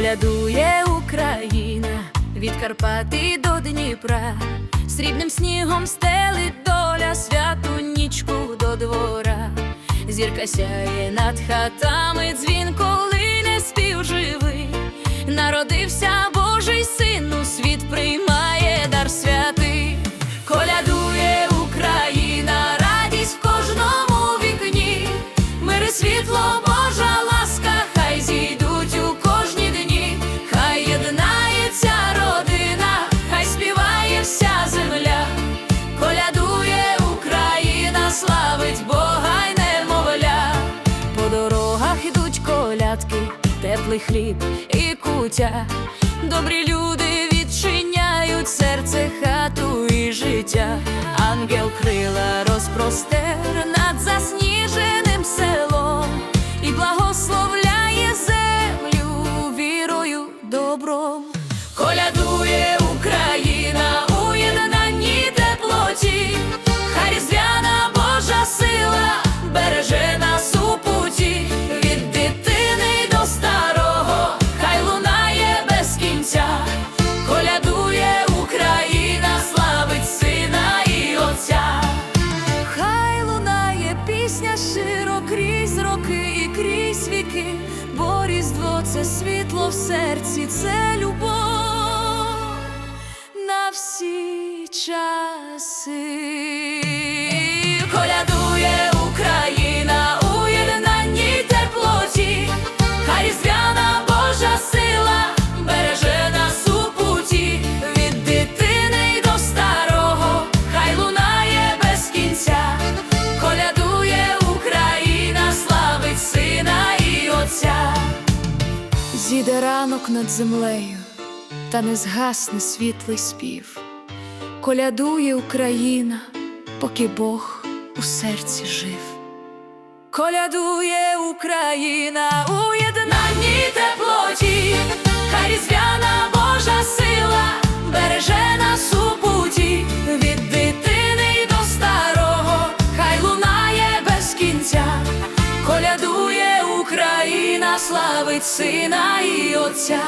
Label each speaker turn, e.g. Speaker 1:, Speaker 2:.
Speaker 1: колядує Україна від Карпати до Дніпра, срібним снігом стелить доля святу нічку до двора, зірка сяє над хатами, дзвін коли не спів живий, народився Божий син у світ приймає. Теплий хліб і кутя. Добрі люди відчиняють серце, хату і життя. Ангел крила розпростер над засніженим селом і благословляє землю вірою добром. Колядує це світло в серці, це любов на всі часи. Зійде ранок над землею, та не згасне світлий спів. Колядує Україна, поки Бог у серці жив. Колядує Україна у єднанні теплоті, колядує Україна, славить сина і отця.